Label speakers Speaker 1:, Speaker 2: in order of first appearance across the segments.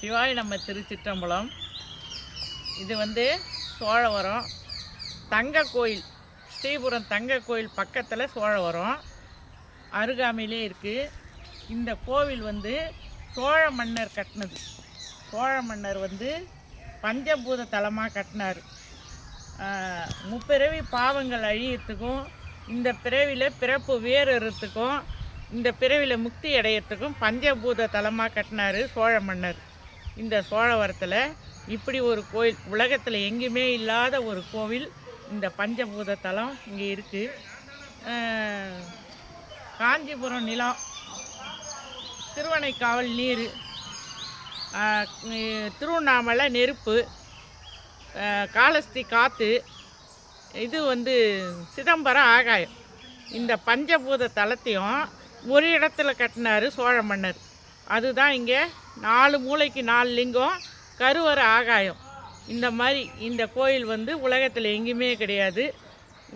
Speaker 1: சிவாய் நம்ம திருச்சிற்றம்பலம். இது வந்து சோழவரம். தங்க கோயில் ஸ்ரீபுரம் தங்க கோயில் பக்கத்தில் சோழவரம் அருகாமையிலே இருக்குது இந்த கோவில் வந்து சோழ மன்னர் கட்டினது. சோழ மன்னர் வந்து பஞ்சபூத தலமாக கட்டினார். முப்பிறவி பாவங்கள் அழியத்துக்கும் இந்த பிறவியில் பிறப்பு வேறுறதுக்கும் இந்த பிறவியில் முக்தி அடையிறதுக்கும் பஞ்சபூத தலமாக கட்டினார் சோழ மன்னர். இந்த சோழவரத்தில் இப்படி ஒரு கோயில் உலகத்தில் எங்கேயுமே இல்லாத ஒரு கோவில் இந்த பஞ்சபூத தலம் இங்கே இருக்குது காஞ்சிபுரம் நிலம் திருவனைக்காவல் நீர் திருவண்ணாமலை நெருப்பு காலஸ்தி காளஸ்தி காற்று இது வந்து சிதம்பரம் ஆகாயம். இந்த பஞ்சபூத தலத்தையும் ஒரு இடத்துல கட்டினார் சோழ மன்னர். அதுதான் இங்கே நாலு மூளைக்கு நாலு லிங்கம் கருவற ஆகாயம். இந்த மாதிரி இந்த கோயில் வந்து உலகத்தில் எங்கேயுமே கிடையாது.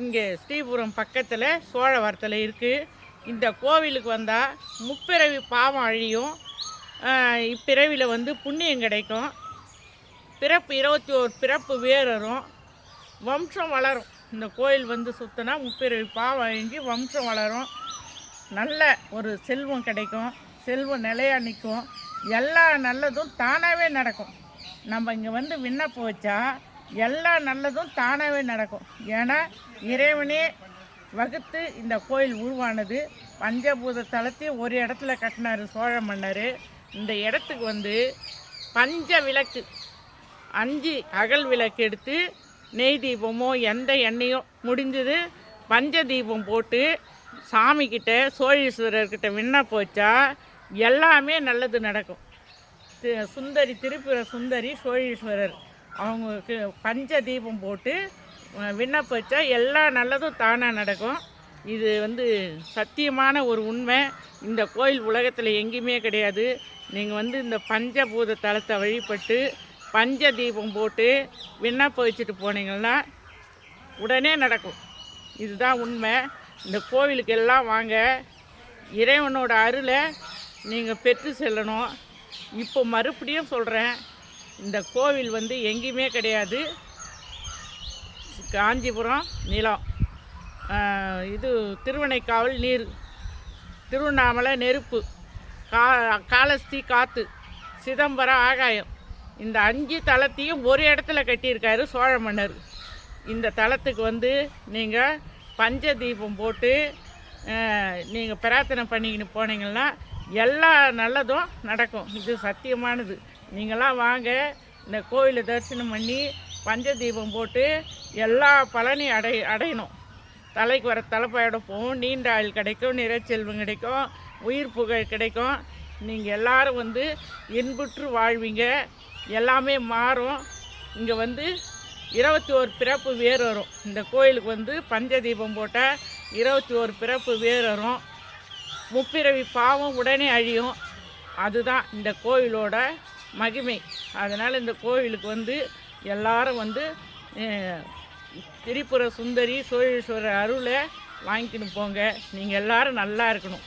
Speaker 1: இங்கே ஸ்ரீபுரம் பக்கத்தில் சோழவரத்தில் இருக்குது இந்த கோவிலுக்கு வந்தால் முப்பிறவி பாவம் அழியும். இப்பிறவியில் வந்து புண்ணியம் கிடைக்கும். பிறப்பு இருபத்தி ஒரு பிறப்பு வேறரும் வம்சம் வளரும். இந்த கோயில் வந்து சுத்தினா முப்பிறவி பாவம் அழிஞ்சு வம்சம் வளரும். நல்ல ஒரு செல்வம் கிடைக்கும். செல்வம் நிலையா நிற்கும். எல்லா நல்லதும் தானாகவே நடக்கும். நம்ம இங்கே வந்து விண்ணப்பம் வச்சா எல்லா நல்லதும் தானாகவே நடக்கும். ஏன்னா இறைவனே வகுத்து இந்த கோயில் உருவானது பஞ்சபூத தலத்தையும் ஒரு இடத்துல கட்டினார் சோழ மன்னர். இந்த இடத்துக்கு வந்து பஞ்ச விளக்கு அஞ்சு அகல் விளக்கு எடுத்து நெய் தீபமோ எந்த எண்ணெயோ முடிஞ்சது பஞ்ச தீபம் போட்டு சாமிக்கிட்ட சோழீஸ்வரர்கிட்ட விண்ணப்பம் வச்சா எல்லாமே நல்லது நடக்கும். சுந்தரி திருப்புர சுந்தரி சோழீஸ்வரர். அவங்களுக்கு பஞ்ச தீபம் போட்டு விண்ணப்ப வச்சா எல்லா நல்லதும் தானாக நடக்கும். இது வந்து சத்தியமான ஒரு உண்மை. இந்த கோயில் உலகத்தில் எங்கேயுமே கிடையாது. நீங்கள் வந்து இந்த பஞ்சபூத தலத்தை வழிபட்டு பஞ்ச தீபம் போட்டு விண்ணப்பம் வச்சுட்டு போனீங்கன்னா உடனே நடக்கும். இதுதான் உண்மை. இந்த கோவிலுக்கு எல்லாம் வாங்க. இறைவனோட அருளை நீங்கள் பெற்று செல்லணும். இப்போ மறுபடியும் சொல்கிறேன் இந்த கோவில் வந்து எங்கேயுமே கிடையாது. காஞ்சிபுரம் நிலம். இது திருவனைக்காவல் நீர் திருவண்ணாமலை நெருப்பு கா காளஸ்தி காற்று சிதம்பரம் ஆகாயம். இந்த அஞ்சு தளத்தையும் ஒரு இடத்துல கட்டியிருக்காரு சோழ மன்னர். இந்த தலத்துக்கு வந்து நீங்கள் பஞ்ச தீபம் போட்டு நீங்கள் பிரார்த்தனை பண்ணிக்கின்னு போனீங்கன்னா எல்லா நல்லதும் நடக்கும். இது சத்தியமானது. நீங்களாம் வாங்க இந்த கோயிலை தரிசனம் பண்ணி பஞ்ச தீபம் போட்டு எல்லா பலனையும் அடை அடையணும். தலைக்கு வர தலைப்பாயோட போகும் நீண்ட ஆயுள் கிடைக்கும் நிறைச்செல்வம் கிடைக்கும் உயிர் புகழ் கிடைக்கும். நீங்கள் எல்லாரும் வந்து இன்புற்று வாழ்வீங்க. எல்லாமே மாறும். இங்கே வந்து இருபத்தி ஒரு பிறப்பு வேர் வரும். இந்த கோயிலுக்கு வந்து பஞ்ச தீபம் போட்டால் இருபத்தி ஒரு பிறப்பு வேர் வரும். முப்பிறவி பாவம் உடனே அழியும். அதுதான் இந்த கோயிலோட மகிமை. அதனால் இந்த கோவிலுக்கு வந்து எல்லாரும் வந்து திரிபுர சுந்தரி சோழேஸ்வரர் அருளை வாங்கிக்கின்னு போங்க. நீங்கள் எல்லோரும் நல்லா இருக்கணும்.